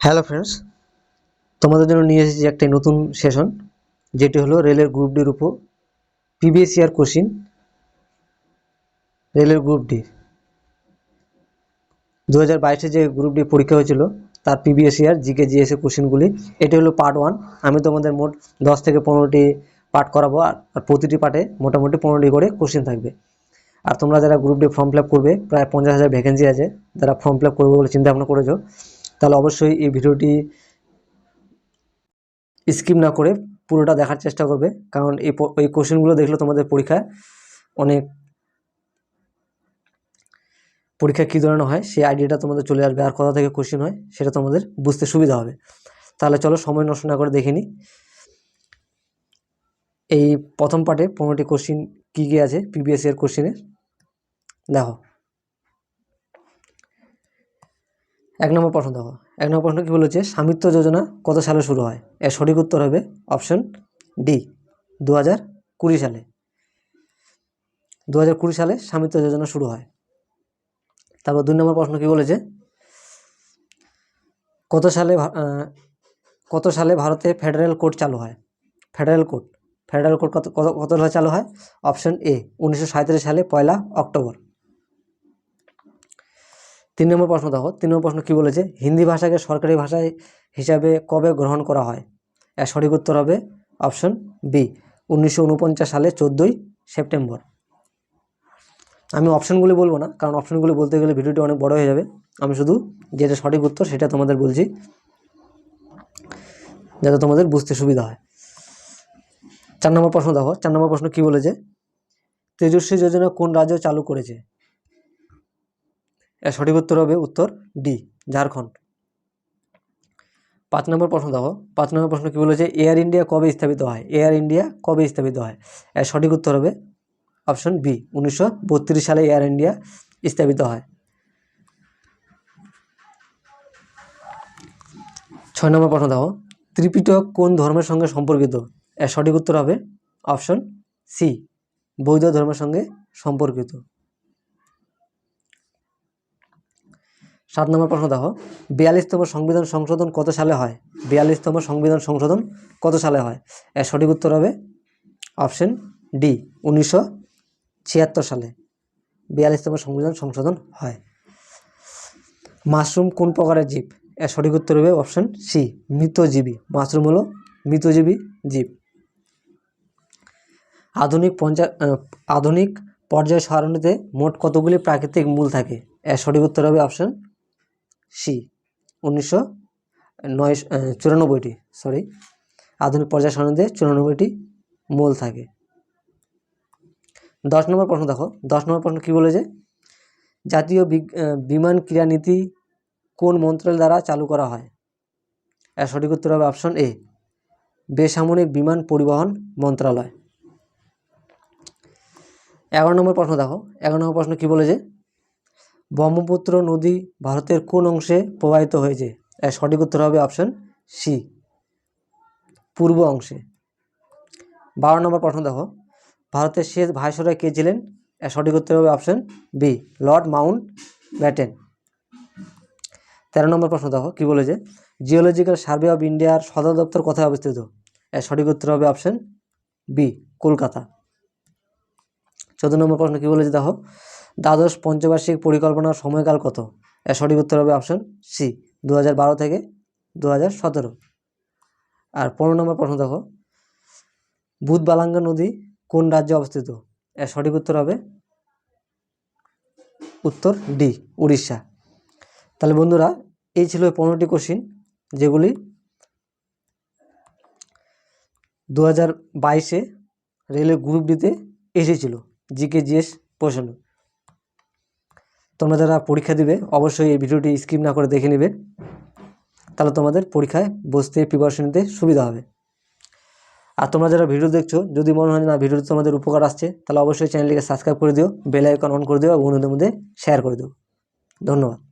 Hello friends, তোমাদের জন্য নিয়ে এসেছি একটা নতুন সেশন, যেটি হলো রেলের গ্রুপ ডির উপর পিবিএস ইয়ার কোশ্চিন। রেলের গ্রুপ ডি দু হাজার বাইশে যে গ্রুপ ডি পরীক্ষা হয়েছিল, তার পিবিএস ইয়ার জিকে জিএসএ কোশ্চিনগুলি, এটি হলো পার্ট ওয়ান। আমি তোমাদের মোট দশ থেকে পনেরোটি পার্ট করাবো, আর প্রতিটি পার্টে মোটামুটি পনেরোটি করে কোশ্চিন থাকবে। আর তোমরা যারা গ্রুপ ডি ফর্ম ফিল করবে, প্রায় পঞ্চাশ হাজার ভ্যাকেন্সি আছে, যারা ফর্ম ফিল করবে বলে চিন্তা ভাবনা করেছ তাহলে অবশ্যই এই ভিডিওটি স্কিপ না করে পুরোটা দেখার চেষ্টা করবে। কারণ এই এই কোশ্চেনগুলো দেখলে তোমাদের পরীক্ষায় অনেক পরীক্ষা কী ধরনের হয়, সেই আইডিয়াটা তোমাদের চলে আসবে আর কোথা থেকে কোশ্চেন হয় সেটা তোমাদের বুঝতে সুবিধা হবে। তাহলে চলো সময় নষ্ট না করে দেখে নিই এই প্রথম পার্টে পনেরোটি কোশ্চিন কী কী আছে পিবিএস এর কোশ্চেনের? দেখো। এক নম্বর প্রশ্ন দেখো। এক নম্বর প্রশ্ন কী বলেছে? স্বামিত্ব যোজনা কত সালে শুরু হয়? এর সঠিক উত্তর হবে অপশন ডি দু হাজার কুড়ি সালে। দু হাজার কুড়ি সালে স্বামিত্ব যোজনা শুরু হয়। তারপর দুই নম্বর প্রশ্ন কী বলেছে? কত সালে কত সালে ভারতে ফেডারেল কোর্ট চালু হয়? Federal court. ফেডারেল কোর্ট কত কত কত সালে চালু হয়? অপশন এ, উনিশশো সালে পয়লা অক্টোবর। তিন নম্বর প্রশ্ন দেখো। তিন নম্বর প্রশ্ন কী বলেছে? হিন্দি ভাষাকে সরকারি ভাষা হিসাবে কবে গ্রহণ করা হয়? এর সঠিক উত্তর হবে অপশন বি, উনিশশো উনপঞ্চাশ সালে চোদ্দোই সেপ্টেম্বর। আমি অপশনগুলি বলব না, কারণ অপশনগুলি বলতে গেলে ভিডিওটি অনেক বড় হয়ে যাবে। আমি শুধু যেটা সঠিক উত্তর সেটা তোমাদের বলছি, যাতে তোমাদের বুঝতে সুবিধা হয়। চার নম্বর প্রশ্ন দেখো। চার নম্বর প্রশ্ন কী বলেছে? তেজস্বী যোজনা কোন রাজ্য চালু করেছে? সঠিক উত্তর হবে উত্তর ডি, ঝাড়খণ্ড। পাঁচ নম্বর প্রশ্ন দেখো, পাঁচ নম্বর প্রশ্ন কী বলেছে? এয়ার ইন্ডিয়া কবে স্থাপিত হয়? এয়ার ইন্ডিয়া কবে স্থাপিত হয়? এর সঠিক উত্তর হবে অপশন বি উনিশশো বত্রিশ সালে এয়ার ইন্ডিয়া স্থাপিত হয়। ছয় নম্বর প্রশ্ন দেখো, ত্রিপিটক কোন ধর্মের সঙ্গে সম্পর্কিত? এর সঠিক উত্তর হবে অপশন সি বৌদ্ধ ধর্মের সঙ্গে সম্পর্কিত। সাত নম্বর প্রশ্ন দেখো। বিয়াল্লিশতম সংবিধান সংশোধন কত সালে হয়? বিয়াল্লিশতম সংবিধান সংশোধন কত সালে হয়? এর সঠিক উত্তর হবে অপশন ডি, উনিশশো ছিয়াত্তর সালে। বিয়াল্লিশতম সংবিধান সংশোধন হয়। মাশরুম কোন প্রকারের জীব? এর সঠিক উত্তর হবে অপশন সি, মৃতজীবী। মাশরুম হলো মৃতজীবী জীব। আধুনিক পঞ্চা আধুনিক পর্যায় সারণীতে মোট কতগুলি প্রাকৃতিক মূল থাকে? এর সঠিক উত্তর হবে অপশন সি, উনিশশো নয় চুরানব্বইটি সরি আধুনিক পর্যায় সারণীতে চুরানব্বইটি মূল থাকে। দশ নম্বর প্রশ্ন দেখো, দশ নম্বর প্রশ্ন কী বলেছে? জাতীয় বিগ- বিমান ক্রীড়া নীতি কোন মন্ত্রণালয় দ্বারা চালু করা হয়? এর সঠিক উত্তর হবে অপশন এ বেসামরিক বিমান পরিবহন মন্ত্রণালয় এগারো নম্বর প্রশ্ন দেখো, এগারো নম্বর প্রশ্ন কী বলেছে? ব্রহ্মপুত্র নদী ভারতের কোন অংশে প্রবাহিত হয়েছে? সঠিক উত্তর হবে অপশন সি পূর্ব অংশে। বারো নম্বর প্রশ্ন দেখো। ভারতের শেষ ভাইসরয় কে ছিলেন? এর সঠিক উত্তর হবে option B Lord Mountbatten. তেরো নম্বর প্রশ্ন দেখো, কী বলেছে? জিওলজিক্যাল সার্ভে অফ ইন্ডিয়ার সদর দপ্তর কোথায় অবস্থিত? এর সঠিক উত্তর হবে অপশন বি কলকাতা। চোদ্দ নম্বর প্রশ্ন কী বলেছে? দেখো, দ্বাদশ পঞ্চবার্ষিক পরিকল্পনার সময়কাল কত? এর সঠিক উত্তর হবে অপশন সি দু থেকে দু হাজার সতেরো। আর পনেরো নম্বর প্রশ্ন দেখো, বুধবালাঙ্গা নদী কোন রাজ্যে অবস্থিত? এর সঠিক উত্তর হবে উত্তর ডি উড়িষ্যা। তাহলে বন্ধুরা, এই ছিল পনেরোটি কোশ্চিন যেগুলি দু হাজার বাইশে রেলের গ্রুপ ডিতে এসেছিল। জিকে জিএস প্রশ্ন। তোমরা যারা পরীক্ষা দিবে, অবশ্যই এই ভিডিওটি স্কিপ না করে দেখে নেবে। তাহলে তোমাদের পরীক্ষায় বসতে প্রিপারেশন নিতে সুবিধা হবে। আর তোমরা যারা ভিডিও দেখছ, যদি মনে হয় না ভিডিওটি তোমাদের উপকার আসছে, তাহলে অবশ্যই চ্যানেলটিকে সাবস্ক্রাইব করে দিও বেল আইকন অন করে দিও এবং বন্ধুদের মধ্যে শেয়ার করে দিও। ধন্যবাদ।